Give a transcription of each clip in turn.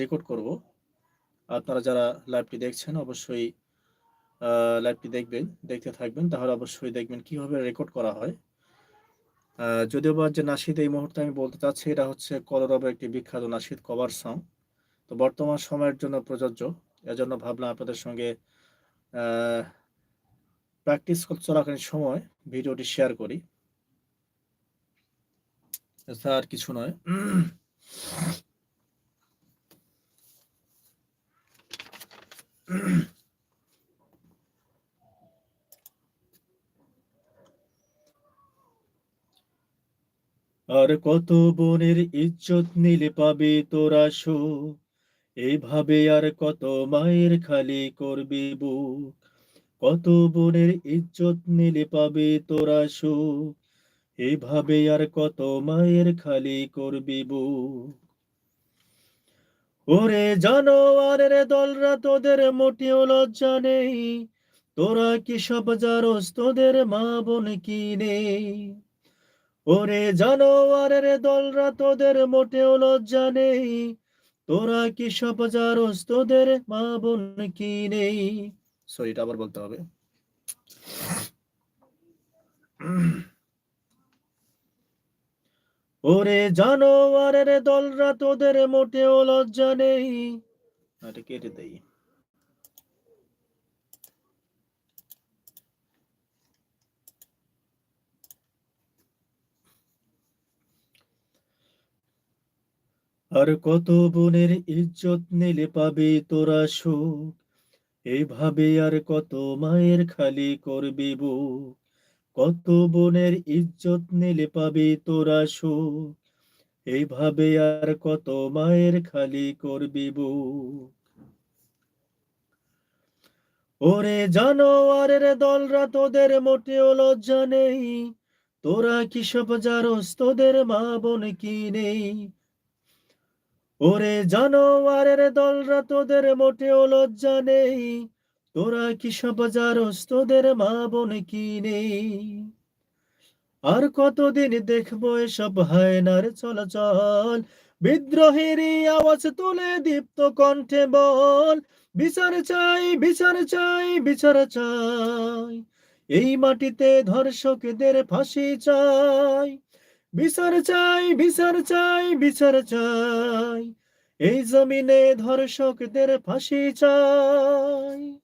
Record করব। আপনারা যারা লাইভটি দেখছেন, অবশ্যই লাইভটি দেখবেন, দেখতে থাকবেন। তাহলে অবশ্যই দেখবেন কীভাবে রেকর্ড করা হয়। যদিও বা যে নাসিদ এই মুহূর্তে আমি বলতে চাচ্ছি, এটা হচ্ছে কলরবের একটি বিখ্যাত নাসিদ কভার সং তো বর্তমান সময়ের জন্য প্রযোজ্য। এজন্য ভাবলাম আপনাদের সঙ্গে প্র্যাকটিস চলাকালীন সময় ভিডিওটি শেয়ার করি। আর কিছু নয়। আর কত বোনের ইজ্জত নিলে পাবে তোরা সুখ এইভাবে আর কত মায়ের খালি করবি বুক? কত বোনের ইজ্জত নিলে পাবে তোরা সুখ এইভাবে আর কত মায়ের খালি করবি বুক? ওরে জানোয়ারের দলরা, তোদের মোটেও লজ্জা নেই। তোরা কি সব জারস, তোদের মা বোন কি নেই? ওরে জানোয়ারের দলরা তোদের মোটেও লজ্জা নেই। তোরা কি সব তোদের মা বোন কি নেই? সরিটা আবার বলতে হবে। ওরে জানোয়ারের দলরা তোদের মোটেও লজ্জা নেই। কেটে দেই। আর কত বোনের ইজ্জত নিলে পাবে তোরা সুখ? এইভাবে আর কত মায়ের খালি করবি বুক? কত বোনের ইজ্জত নিলে পাবে তোরা সুখ? এইভাবে আর কত মায়ের খালি করবি বুক? ওরে জানোয়ারের দলরা তোদের মোটেও লজ্জা নেই। তোরা কি সব তোদের মা বোন কি নেই? ওরে জানোয়ারের দলরা তোদের মোটেও লজ্জা নেই। তোরা কি সব জারস, তোদের মা বোন কি নেই? আর কতদিন দেখব এসব হায়নার চলাচল? বিদ্রোহেরই আওয়াজ তুলে দীপ্ত কণ্ঠে বল, বিচার চাই বিচার চাই বিচার চাই। এই মাটিতে ধর্ষকদের ফাঁসি চাই। বিচার চাই বিচার চাই বিচার চাই। এই জমিনে ধর্ষকদের ফাঁসি চাই।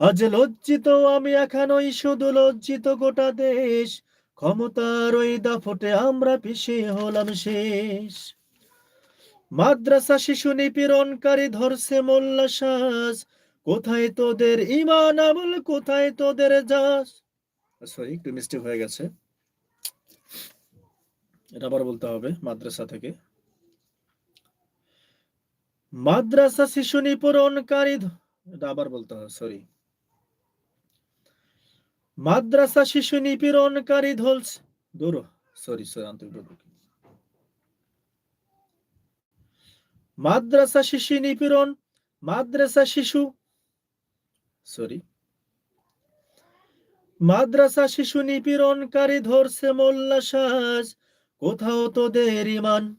আজ লজ্জিত আমি এখনই, শুধু লজ্জিত গোটা দেশ। ক্ষমতার ওই দাফটে আমরা পিছিয়ে হলাম শেষ। মাদ্রাসা শিশু নিপীড়নকারী ধরছে মোল্লা কোথায় তোদের ইমান আমল, কোথায় তোদের যাস? সরি একটু মিস্টেক হয়ে গেছে। এটা আবার বলতে হবে, মাদ্রাসা থেকে। মাদ্রাসা শিশু নিপূরণকারী এটা আবার বলতে হবে সরি মাদ্রাসা শিশু নিপীড়নকারী ধলস দূর সরি সরি আন্তরিক মাদ্রাসা শিশু নিপীড়ন মাদ্রাসা শিশু সরি মাদ্রাসা শিশু নিপীড়নকারী ধরছে মোল্লা সাজ। কোথাও তোদের ইমান?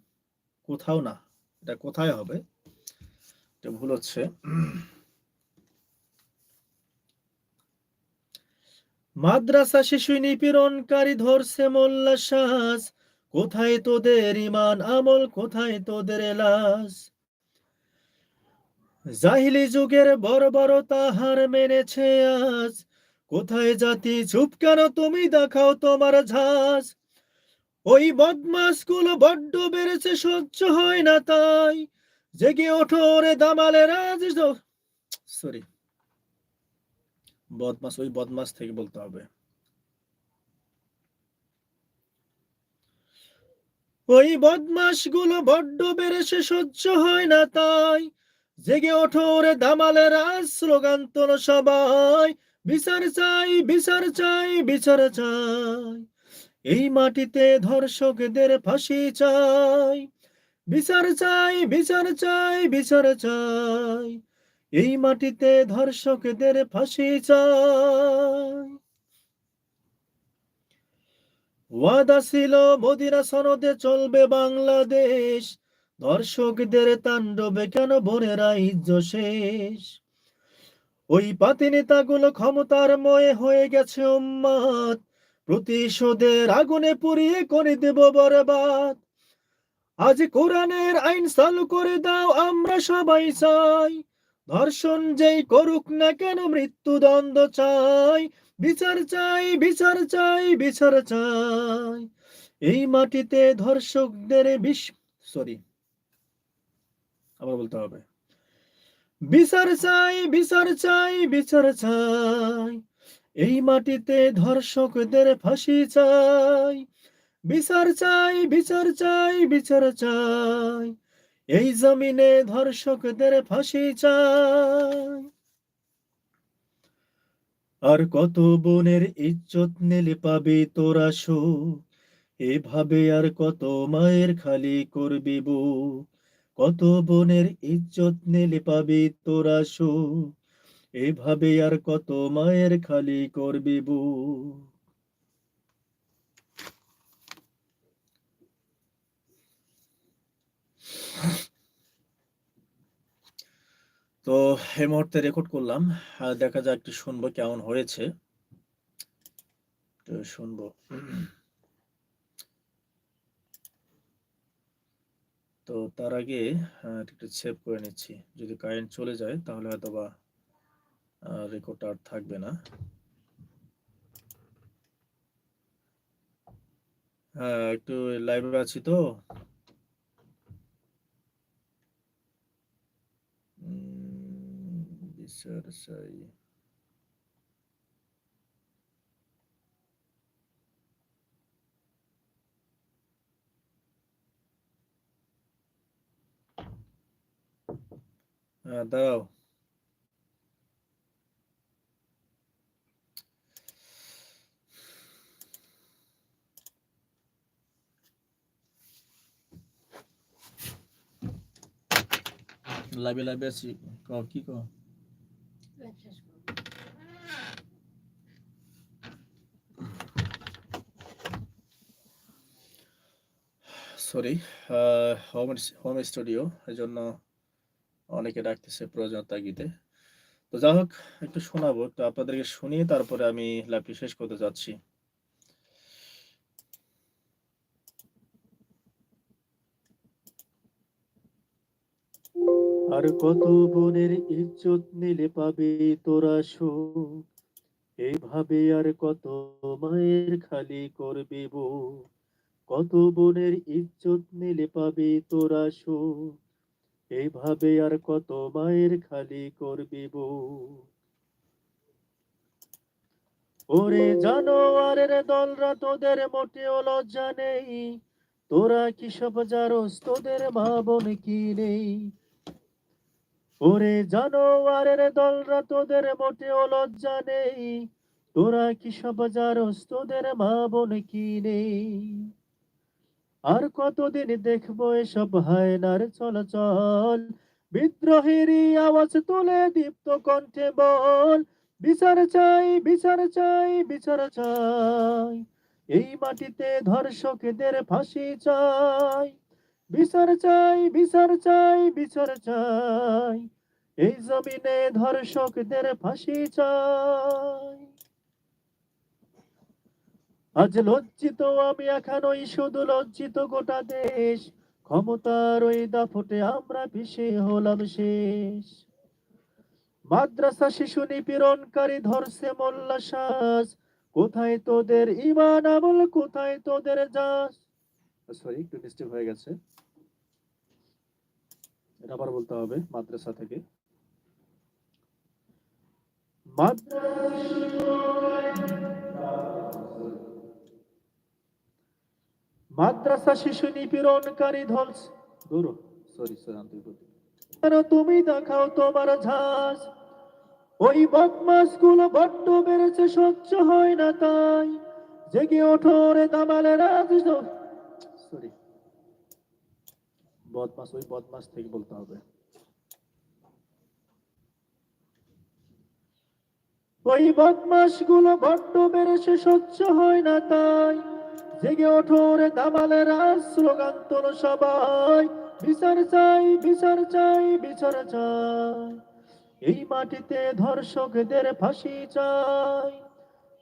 কোথাও না। এটা কোথায় হবে? এটা ভুল হচ্ছে। মাদ্রাসা শিশু নিপীড়নকারী ধরছে মোল্লা সাজ। কোথায় তোদের ইমান আমল? কোথায় তোদের লাশ জাহিলি যুগের বড় বড় তাহার মেনেছে আজ। কোথায় জাতি চুপ কেন তুমি দেখাও তোমার ঝাঁস ওই বদমাসগুলো বড্ড বেড়েছে, সহ্য হয় না তাই। জেগে ওঠো রে দামালের আজ সরি। বদমাস, ওই বদমাস থেকে বলতে হবে। ওই বদমাসগুলো বড্ড বেড়েছে, সহ্য হয় না তাই। জেগে ওঠো রে দামালের রাজ, স্লোগান তোলো সবাই। বিচার চাই বিচার চাই বিচার চাই। এই মাটিতে ধর্ষকদের ফাঁসি চাই। বিচার চাই বিচার চাই বিচার চাই। এই মাটিতে ধর্ষকদের ফাঁসি চাই। ওয়াদা ছিল মদিনা সনদে চলবে বাংলাদেশ। দর্শকদের তাণ্ডবে কেন বোনেরা ইজ্জ শেষ? ওই পাতি নেতাগুলো ক্ষমতার ময়ে হয়ে গেছে উম্মাদ। প্রতিশোধের আগুনে পুড়িয়ে করে দেব বরবাদ। আজ কোরআনের আইন চালু করে দাও, আমরা সবাই চাই। ধর্ষণ যেই করুক না কেন মৃত্যুদণ্ড চাই। বিচার চাই বিচার চাই বিচার চাই। এই মাটিতে ধর্ষকদের বিষ সরি আবার বলতে হবে। বিচার চাই বিচার চাই বিচার চাই। এই মাটিতে ধর্ষকদের ফাঁসি চাই। বিচার চাই বিচার চাই বিচার চাই। এই জমিনে ধর্ষকদের ফাঁসি চাই। আর কত বোনের ইজ্জত নেলে পাবি তোরা সুখ? এভাবে আর কত মায়ের খালি করবি বুক? কত বোনের ইজ্জত নেলে পাবি তোরা সুখ এভাবে আর কত মায়ের খালি করবি বু? তো এই মুহূর্তে রেকর্ড করলাম। দেখা যাক একটু শুনব কেমন হয়েছে। শুনব। তো তার আগে একটু সেভ করে নিচ্ছি। যদি কারেন্ট চলে যায়, তাহলে হয়তো বা রেকর্ড আর থাকবে না। হ্যাঁ একটু লাইভে আছি তো। বিচার দাঁড়াও। লাইভে লাইভে আছি। কও কি কও? সরি হোম হোম স্টুডিও এই জন্য অনেকে ডাকতেছে প্রয়োজন তাগিদে তো যাই হোক একটু শোনাবো। তো আপনাদেরকে শুনিয়ে তারপরে আমি লাইভটি শেষ করতে যাচ্ছি। আর কত বোনের ইজ্জত নিলে পাবে তোরা সুখ? এইভাবে আর কত মায়ের খালি করবে বুক কত বোনের ইজ্জত নিলে পাবে তোরা সুখ? এইভাবে আর কত মায়ের খালি করবি ওরে জানোয়ারের দলরা তোদের মোটেও লজ্জা নেই। তোরা কি সব জানোস তোদের মা বোন কি নেই? ওরে জানোয়ারের দলরা তোদের মোটেও লজ্জা নেই। তোরা কি সব জানোস তোদের মা বোন কি নেই? আর কতদিন দেখব এসব হায়নার চলাচল? বিদ্রোহেরই আওয়াজ তুলে দীপ্ত কণ্ঠে বল, বিচার চাই বিচার চাই বিচার চাই। এই মাটিতে ধর্ষকদের ফাঁসি চাই। বিচার চাই বিচার চাই বিচার চাই। এই জমিনে ধর্ষকদের ফাঁসি চাই। আজ লজ্জিত আমি এখনোই শুধু লজ্জিত গোটা দেশ। ক্ষমতার ওই দাফটে আমরা পিছিয়ে হলাম শেষ। মাদ্রাসা শিশু নিপীড়নকারী ধরছে মোল্লা কোথায় তোদের ইমান আমল, কোথায় তোদের যাস? সরি একটু মিস্টেক হয়ে গেছে। এটা আবার বলতে হবে মাদ্রাসা থেকে। মাদ্রাসা শিশু নিপীড়নকারী ধলস দূর সরি সরি তুমি দেখাও তোমার ঝাঁস ওই বদমাসগুলো বড্ড বেড়েছে, সহ্য হয় না তাই। জেগে ওঠো রে দামালে রাজ সরি বদমাস, ওই বদমাস থেকে বলতে হবে। ওই বদমাসগুলো বড্ড বেড়েছে, সহ্য হয় না তাই। জেগে ওঠো রে দামালে রাজ স্লোগান সবাই। বিচার চাই বিচার চাই বিচার চাই। এই মাটিতে ধর্ষকদের ফাঁসি চাই।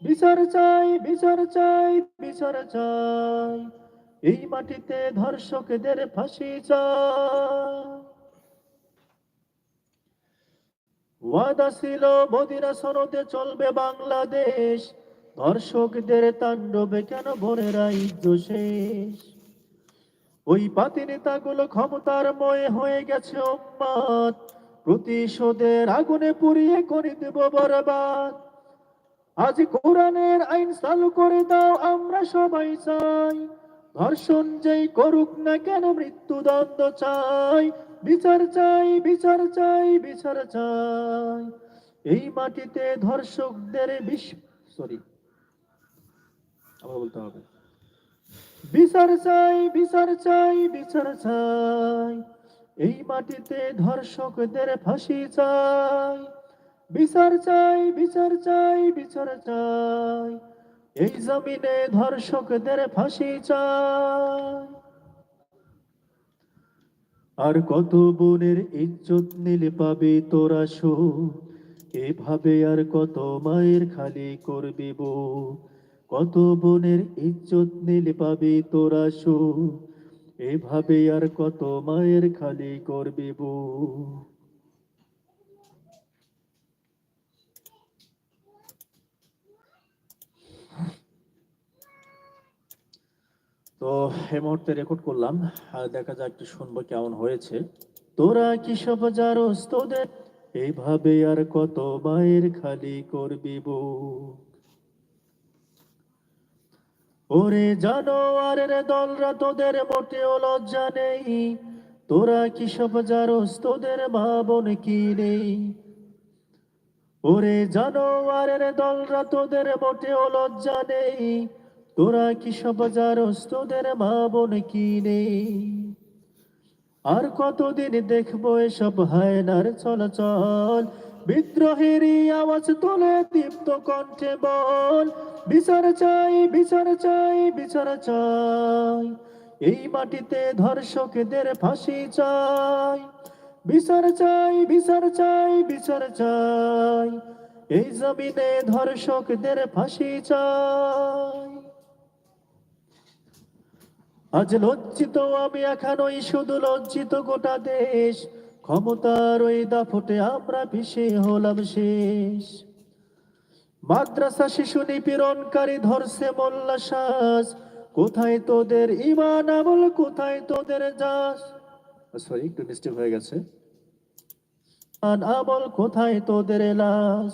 বিচার চাই বিচার চাই বিচার চাই। এই মাটিতে ধর্ষকদের ফাঁসি চাই। ওয়াদা ছিল, মদিনা সনদে চলবে বাংলাদেশ। ধর্ষকদের তাণ্ডবে কেন ভরে রাজ্য শেষ? ওই পাতি নেতাগুলো ক্ষমতার ময়ে হয়ে গেছে উম্মাদ। প্রতিশোধের আগুনে পুড়িয়ে করে দেব বরবাদ। আজ কোরআনের আইন চালু করে দাও, আমরা সবাই চাই। ধর্ষণ যেই করুক না কেন মৃত্যুদণ্ড চাই। বিচার চাই বিচার চাই বিচার চাই। এই মাটিতে ধর্ষকদের বিষ সরি আবার বলতে হবে। বিচার চাই বিচার চাই বিচার চাই। এই মাটিতে ধর্ষকদের ফাঁসি চাই। বিচার চাই বিচার চাই বিচার চাই। এই জমিনে ধর্ষকদের ফাঁসি চাই। আর কত বোনের ইজ্জত নিলে পাবে তোরা শো এভাবে আর কত মায়ের খালি করবি বো কত বোনের ইজ্জত নিলে পাবে তোরা শো এভাবে আর কত মায়ের খালি করবি বো তো এই মুহূর্তে রেকর্ড করলাম, আর দেখা যাক একটু শুনব, কেমন হয়েছে। তোরা কি সব তোদের এইভাবে আর কত মায়ের খালি করবি বুক? ওরে জানোয়ারের দলরা তোদের মোটেও লজ্জা নেই। তোরা কি সব জারস, তোদের মা বোন কি নেই? ওরে জানোয়ারের দলরা তোদের মোটেও লজ্জা নেই। তোরা কি সব জারস, তোদের মা বোন কি নেই? আর কতদিন দেখব এসব হায়নার চলাচল? বিদ্রোহেরই আওয়াজ তোলে দীপ্ত কণ্ঠে বল, বিচার চাই বিচার চাই বিচার চাই। এই মাটিতে ধর্ষকদের ফাঁসি চাই। বিচার চাই বিচার চাই বিচার চাই। এই জমিনে ধর্ষকদের ফাঁসি চাই। আজ লজ্জিত আমি, এখনই শুধু লজ্জিত গোটা দেশ। ক্ষমতার ওই দাফটে আমরা পিছিয়ে হলাম শেষ। মাদ্রাসা শিশু নিপীড়নকারী ধরছে মোল্লা শ্বাস কোথায় তোদের ইমান আমল, কোথায় তোদের যাস? সরি একটু মিস্টেক হয়ে গেছে। আমল, কোথায় তোদের লাশ?